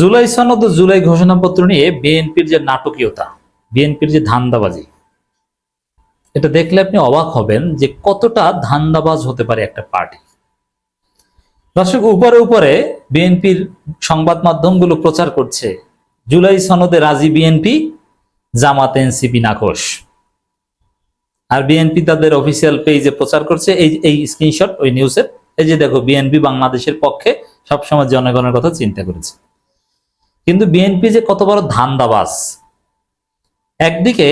জুলাই সনদ জুলাই ঘোষণাপত্র নিয়ে বিএনপির যে নাটকীয়তা, বিএনপির যে ধান্দাবাজি, এটা দেখলে আপনি অবাক হবেন যে কতটা ধান্দাবাজ হতে পারে একটা পার্টি। দর্শক, উপরে উপরে বিএনপির সংবাদ মাধ্যমগুলো প্রচার করছে, জুলাই সনদে রাজি বিএনপি, জামাত এনসিপি নাকশ আর বিএনপি তাদের অফিসিয়াল পেজে প্রচার করছে, এই এই স্ক্রিনশট, ওই নিউজের। এই যে দেখো, বিএনপি বাংলাদেশের পক্ষে সবসময় জনগণের কথা চিন্তা করেছে। কিন্তু বিএনপি যে কত বড় ধান্দাবাজ। একদিকে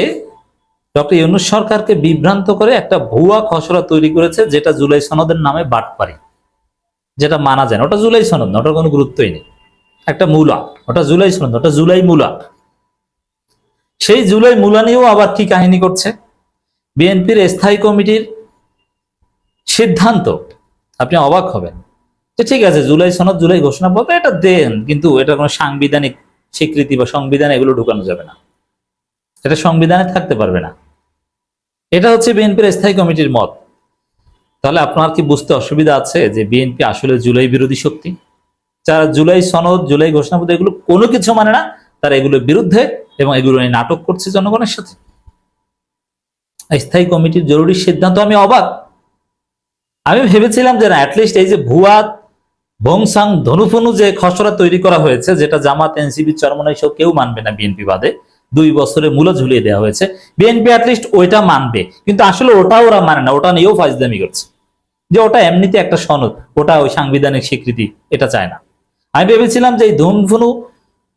ডক্টর ইউনুস সরকারকে বিভ্রান্ত করে একটা ভুয়া খসড়া তৈরি করেছে, যেটা জুলাই সনদের নামে বাটপারি, যেটা মানা যায় ওটা জুলাই সনদ ওটার কোনো গুরুত্বই নেই। একটা মূলা, ওটা জুলাই সনদ ওটা জুলাই মূলা। সেই জুলাই মূলা নিয়েও আবার কি কাহিনী করছে? বিএনপির স্থায়ী কমিটির সিদ্ধান্ত, আপনি অবাক হবেন। যে ঠিক আছে, জুলাই সনদ, জুলাই ঘোষণা ঘোষণাপত্র এটা দেন, কিন্তু এটা কোনো সাংবিধানিক স্বীকৃতি বা সংবিধানে এগুলো ঢুকানো যাবে না। এটা সংবিধানে থাকতে পারবে না। এটা হচ্ছে বিএনপির স্থায়ী কমিটির মত। তাহলে আপনার কি বুঝতে অসুবিধা আছে যে বিএনপি আসলে জুলাই বিরোধী শক্তি? যারা জুলাই সনদ, জুলাই ঘোষণা ঘোষণাপত্র এগুলো কোনো কিছু মানে না, তারা এগুলোর বিরুদ্ধে এবং এগুলো নিয়ে নাটক করছে জনগণের সাথে। স্থায়ী কমিটির জরুরি সিদ্ধান্ত, আমি অবাক। আমি ভেবেছিলাম যে না অ্যাটলিস্ট এই যে ভুয়া বংসাং ধনুফনু যে খসড়া তৈরি করা হয়েছে, যেটা জামাত, এনসিপি, চরমনাই সব কেউ মানবে না বিএনপি বাদে। দুই বছরে মূল্য ঝুলিয়ে দেওয়া হয়েছে। বিএনপি অ্যাটলিস্ট ওইটা মানবে। কিন্তু আসলে ওটা ওরা মানে না, ওটা নিয়েও ফাজদামি করছে। যে ওটা এমনিতে একটা সনদ, ওটা ওই সাংবিধানিক স্বীকৃতি, এটা চায় না। আমি ভেবেছিলাম যে এই ধনুফনু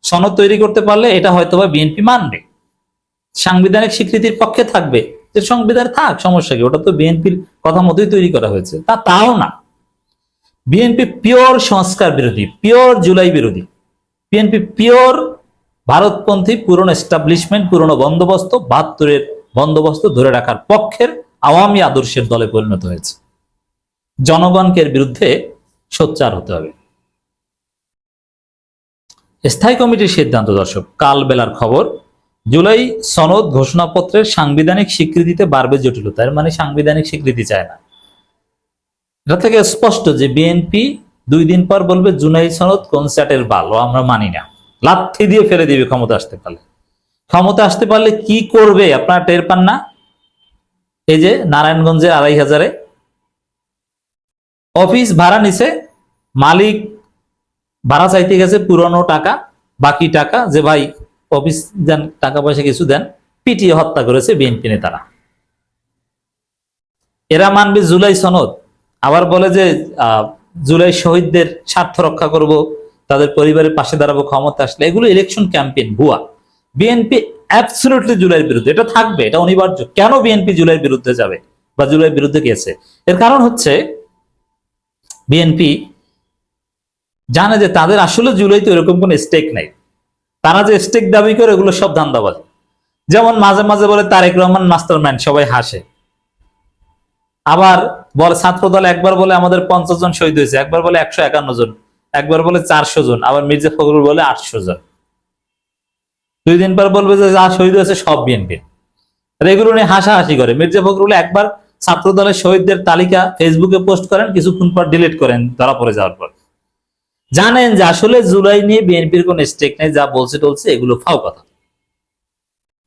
সনদ তৈরি করতে পারলে এটা হয়তো বা বিএনপি মানবে। সাংবিধানিক স্বীকৃতির পক্ষে থাকবে। যে সংবিধান থাক, সমস্যা কি? ওটা তো বিএনপির কথা মতোই তৈরি করা হয়েছে। তা তাও না। বিএনপি পিওর সংস্কার বিরোধী পিওর জুলাই বিরোধী। বিএনপি পিওর ভারতপন্থী পুরনো এস্টাবলিশমেন্ট পুরনো বন্দোবস্ত, বাহাত্তরের বন্দোবস্ত ধরে রাখার পক্ষের আওয়ামী আদর্শের দলে পরিণত হয়েছে। জনগণকে বিরুদ্ধে সোচ্চার হতে হবে। স্থায়ী কমিটির সিদ্ধান্ত দর্শক, কাল বেলার খবর। জুলাই সনদ ঘোষণাপত্রের সাংবিধানিক স্বীকৃতিতে বাড়বে জটিলতা, এর মানে সাংবিধানিক স্বীকৃতি চায় না। এটা থেকে স্পষ্ট যে বিএনপি দুই দিন পর বলবে জুলাই সনদ কনসার্টের ও আমরা মানি না। লাথি দিয়ে ফেলে দিবে ক্ষমতা আসতে পারলে। ক্ষমতা আসতে পারলে কি করবে? আপনারা টের পান না? এই যে নারায়ণগঞ্জে আড়াই হাজারে অফিস ভাড়া নিছে, মালিক ভাড়া চাইতে গেছে পুরনো টাকা, বাকি টাকা, যে ভাই অফিস দেন, টাকা পয়সা কিছু দেন, পিটিয়ে হত্যা করেছে বিএনপি নেতারা। এরা মানবে জুলাই সনদ। আবার বলে যে জুলাই শহীদদের স্বার্থ রক্ষা করব, তাদের পরিবারের পাশে দাঁড়াবো, ক্ষমতা আসলে। এগুলো ইলেকশন ক্যাম্পেইন ভুয়া। বিএনপি অ্যাবসলিউটলি জুলাইয়ের বিরুদ্ধে, এটা থাকবে, এটা অনিবার্য। কেন বিএনপি জুলাইয়ের বিরুদ্ধে যাবে বা জুলাইয়ের বিরুদ্ধে গেছে এর কারণ হচ্ছে বিএনপি জানে যে তাদের আসলে জুলাইতে এরকম কোনো স্টেক নাই। তারা যে স্টেক দাবি করে ওগুলো সব ধান্দাবাজি। যেমন মাঝে মাঝে বলে তারেক রহমান মাস্টারম্যান সবাই হাসে। আবার বলে, ছাত্র দল একবার বলে আমাদের পঞ্চাশ জন শহীদ হয়েছে, একবার বলে একশো একান্ন জন, একবার বলে চারশো জন, আবার মির্জা ফখরুল বলে আটশো জন। দুই দিন পর বলবে যে যা শহীদ হয়েছে সব বিএনপি এগুলো নিয়ে হাসাহাসি করে। মির্জা ফখরুল একবার ছাত্র দলের শহীদদের তালিকা ফেসবুকে পোস্ট করেন, কিছুক্ষণ পর ডিলিট করেন ধরা পড়ে যাওয়ার পর। জানেন যে আসলে জুলাই নিয়ে বিএনপির কোন স্টেক নেই, যা বলছে টলছে, এগুলো ফাও কথা।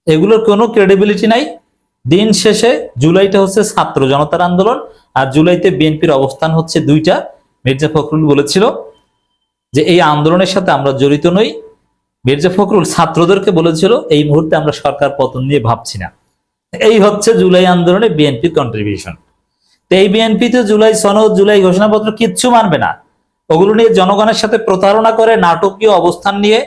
এগুলোর কোনো ক্রেডিবিলিটি নাই। দিন শেষে জুলাইটা হচ্ছে ছাত্র জনতার আন্দোলন, আর জুলাইতে বিএনপির অবস্থান হচ্ছে দুইটা, মির্জা ফখরুল বলেছিল যে এই আন্দোলনের সাথে আমরা জড়িত নই। মির্জা ফখরুল ছাত্রদেরকে বলেছিল, এই মুহূর্তে আমরা সরকার পতন নিয়ে ভাবছি না। এই হচ্ছে জুলাই আন্দোলনে বিএনপির কন্ট্রিবিউশন তো এই বিএনপি তো জুলাই সনদ, জুলাই ঘোষণাপত্র কিচ্ছু মানবে না। ওগুলো নিয়ে জনগণের সাথে প্রতারণা করে নাটকীয় অবস্থান নিয়ে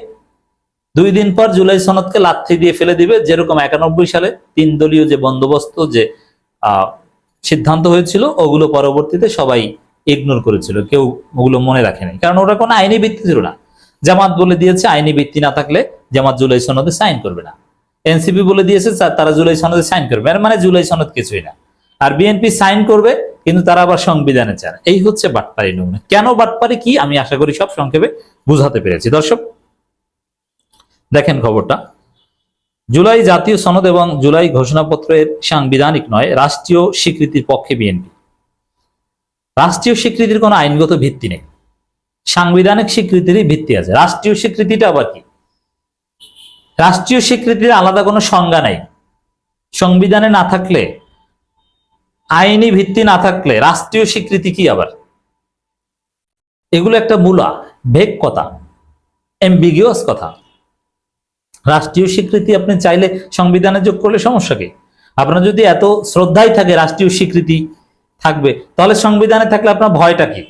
দুই দিন পর জুলাই সনদকে লাথি দিয়ে ফেলে দিবে। যেরকম একানব্বই সালে তিন দলীয় যে বন্দোবস্ত, যে সিদ্ধান্ত হয়েছিল, ওগুলো পরবর্তীতে সবাই ইগনোর করেছিল। কেউ ওগুলো মনে রাখেনি। কারণ ওটা কোনো আইনি ভিত্তি ছিল না। জামাত বলে দিয়েছে, আইনি ভিত্তি না থাকলে জামাত জুলাই সনদে সাইন করবে না। এনসিপি বলে দিয়েছে তারা জুলাই সনদে সাইন করবে। মানে জুলাই সনদ কিছুই না। আর বিএনপি সাইন করবে, কিন্তু তারা আবার সংবিধানে চান এই হচ্ছে বাটপারি নমুনা। কেন বাটপারি কি? আমি আশা করি সব সংক্ষেপে বুঝাতে পেরেছি। দর্শক দেখেন খবরটা। জুলাই জাতীয় সনদ এবং জুলাই ঘোষণাপত্রের সাংবিধানিক নয়, রাষ্ট্রীয় স্বীকৃতির পক্ষে বিএনপি। রাষ্ট্রীয় স্বীকৃতির কোনো আইনগত ভিত্তি নেই। সাংবিধানিক স্বীকৃতিরই ভিত্তি আছে। রাষ্ট্রীয় স্বীকৃতিটা আবার কি? রাষ্ট্রীয় স্বীকৃতির আলাদা কোনো সংজ্ঞা নাই। সংবিধানে না থাকলে, আইনি ভিত্তি না থাকলে রাষ্ট্রীয় স্বীকৃতি কি আবার? এগুলো একটা মূলা, ভেগ কথা এমবিগিয়াস কথা। রাষ্ট্রীয় স্বীকৃতি আপনি চাইলে সংবিধানে যোগ করলে সমস্যা কি? আপনার যদি এত শ্রদ্ধাই থাকে রাষ্ট্রীয় স্বীকৃতি থাকবে, তাহলে সংবিধানে থাকলে আপনার ভয়টা কি?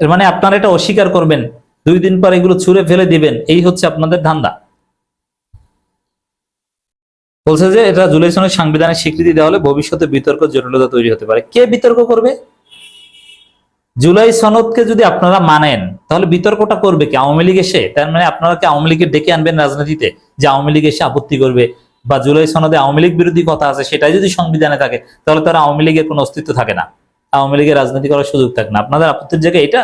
এর মানে আপনারা এটা অস্বীকার করবেন, দুই দিন পর এগুলো ছুঁড়ে ফেলে দিবেন, এই হচ্ছে আপনাদের ধান্দা। বলছে যে এটা জুলাই সনের স্বীকৃতি দেওয়া হলে ভবিষ্যতে বিতর্ক জটিলতা তৈরি হতে পারে। কে বিতর্ক করবে? জুলাই সনদকে যদি আপনারা মানেন, তাহলে বিতর্কটা করবে কি? আওয়ামী লীগ এসে? তার মানে আপনারা কি আওয়ামী লীগের ডেকে আনবেন রাজনীতিতে, যে আওয়ামী লীগ এসে আপত্তি করবে? বা জুলাই সনদে আওয়ামী লীগ বিরোধী কথা আছে, সেটাই যদি সংবিধানে থাকে, তাহলে তারা আওয়ামী লীগের কোনো অস্তিত্ব থাকে না। আওয়ামী লীগের রাজনীতি করার সুযোগ থাকে না। আপনাদের আপত্তির জায়গায় এটা?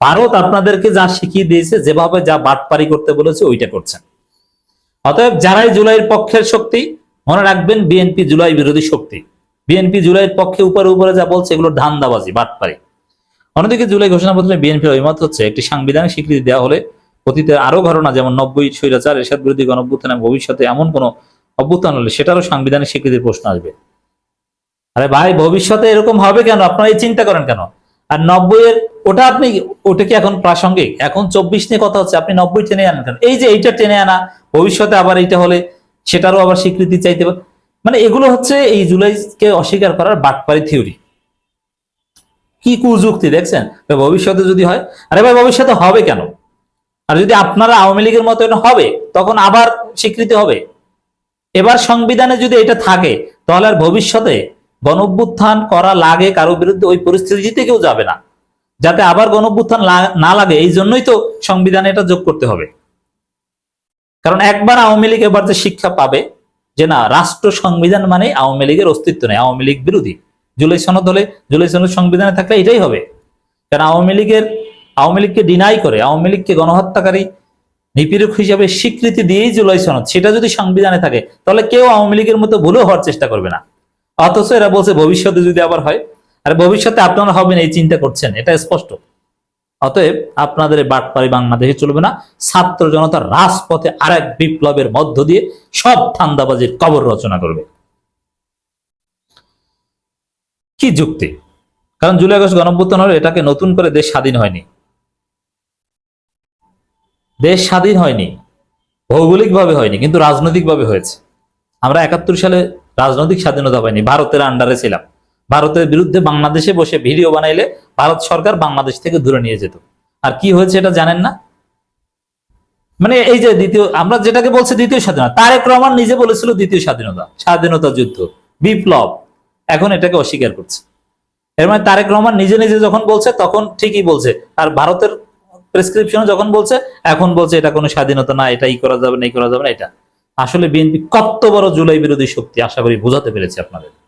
ভারত আপনাদেরকে যা শিখিয়ে দিয়েছে, যেভাবে যা বাটপারি করতে বলেছে, ওইটা করছেন অতএব যারাই জুলাইয়ের পক্ষের শক্তি, মনে রাখবেন বিএনপি জুলাই বিরোধী শক্তি। বিএনপি জুলাইয়ের পক্ষে উপরে উপরে যা বলছে, এগুলো ধান্দাবাজি, বাটপারি। অন্যদিকে জুলাই ঘোষণাপত্রে বিএনপির অভিমত হচ্ছে, একটি সাংবিধানিক স্বীকৃতি দেওয়া হলে অতীতে আরও ঘটনা যেমন নব্বই স্বৈরাচার, এরশাদ বিরোধী গণঅভ্যুত্থান ভবিষ্যতে এমন কোনো অভ্যুত্থান হলে সেটারও সাংবিধানিক স্বীকৃতির প্রশ্ন আসবে। আরে ভাই, ভবিষ্যতে এরকম হবে কেন? আপনারা এই চিন্তা করেন কেন? আর নব্বই এর ওটা আপনি, ওটা কি এখন প্রাসঙ্গিক? এখন চব্বিশ নিয়ে কথা হচ্ছে, আপনি নব্বই টেনে আনেন কেন? এই যে এইটা টেনে আনা, ভবিষ্যতে আবার এইটা হলে সেটারও আবার স্বীকৃতি চাইতে মানে এগুলো হচ্ছে এই জুলাইকে অস্বীকার করার বাটপারি থিওরি কি কুযুক্তি দেখছেন? ভবিষ্যতে যদি হয়, আরে ভাই ভবিষ্যতে হবে কেন? আর যদি আপনারা আওয়ামী লীগের মতো হবে, তখন আবার স্বীকৃতি হবে। এবার সংবিধানে যদি এটা থাকে, তাহলে আর ভবিষ্যতে গণঅভ্যুত্থান করা লাগে কারও বিরুদ্ধে ওই পরিস্থিতিতে কেউ যাবে না। যাতে আবার লা- না লাগে, এই জন্যই তো সংবিধানে এটা যোগ করতে হবে। কারণ একবার আওয়ামী লীগ এবার যে শিক্ষা পাবে, যে না, রাষ্ট্র সংবিধান মানে আওয়ামী লীগের অস্তিত্ব নেই, আওয়ামী লীগ বিরোধী। জুলাই সনদ হলে, জুলাই সনদ সংবিধানে থাকলে এটাই হবে। কারণ আওয়ামী লীগের, আওয়ামী লীগকে ডিনাই করে, আওয়ামী লীগকে গণহত্যাকারী নিপীড়ক হিসাবে স্বীকৃতি দিয়েই জুলাই সনদ, সেটা যদি সংবিধানে থাকে, তাহলে কেউ আওয়ামী লীগের মতো ভুলেও হওয়ার চেষ্টা করবে না। অথচ এরা বলছে ভবিষ্যতে যদি আবার হয়, আর ভবিষ্যতে আপনারা হবেন এই চিন্তা করছেন, এটা স্পষ্ট। অতএব আপনাদের বাটপারি বাংলাদেশে চলবে না, ছাত্র জনতার রাজপথে আরেক বিপ্লবের মধ্য দিয়ে সব ধান্দাবাজির কবর রচনা করবে। কি যুক্তি? কারণ জুলাই আগস্ট গণঅভ্যুত্থান হলে এটাকে নতুন করে দেশ স্বাধীন হয়নি। দেশ স্বাধীন হয়নি। ভৌগোলিকভাবে হয়নি, কিন্তু রাজনৈতিকভাবে হয়েছে। আমরা একাত্তর সালে রাজনৈতিক স্বাধীনতা পাইনি, ভারতের আন্ডারে ছিলাম। ভারতের বিরুদ্ধে বাংলাদেশে বসে ভিডিও বানাইলে ভারত সরকার বাংলাদেশ থেকে দূরে নিয়ে যেত। আর কি হয়েছে এটা জানেন না? মানে এই যে দ্বিতীয়, আমরা যেটাকে বলছি দ্বিতীয় স্বাধীনতা, তারেক রহমান নিজে বলেছিল দ্বিতীয় স্বাধীনতা স্বাধীনতা যুদ্ধ, বিপ্লব। এখন এটাকে অস্বীকার করছে। এর মানে তারেক রহমান নিজে নিজে যখন বলছে, তখন ঠিকই বলছে। আর ভারতের প্রেসক্রিপশনে যখন বলছে, এখন বলছে এটা কোনো স্বাধীনতা না, এটা করা যাবে না এই করা যাবে না, এটা। আসলে বিএনপি কত বড় জুলাই বিরোধী শক্তি, আশা করি বোঝাতে পেরেছে আপনাদের।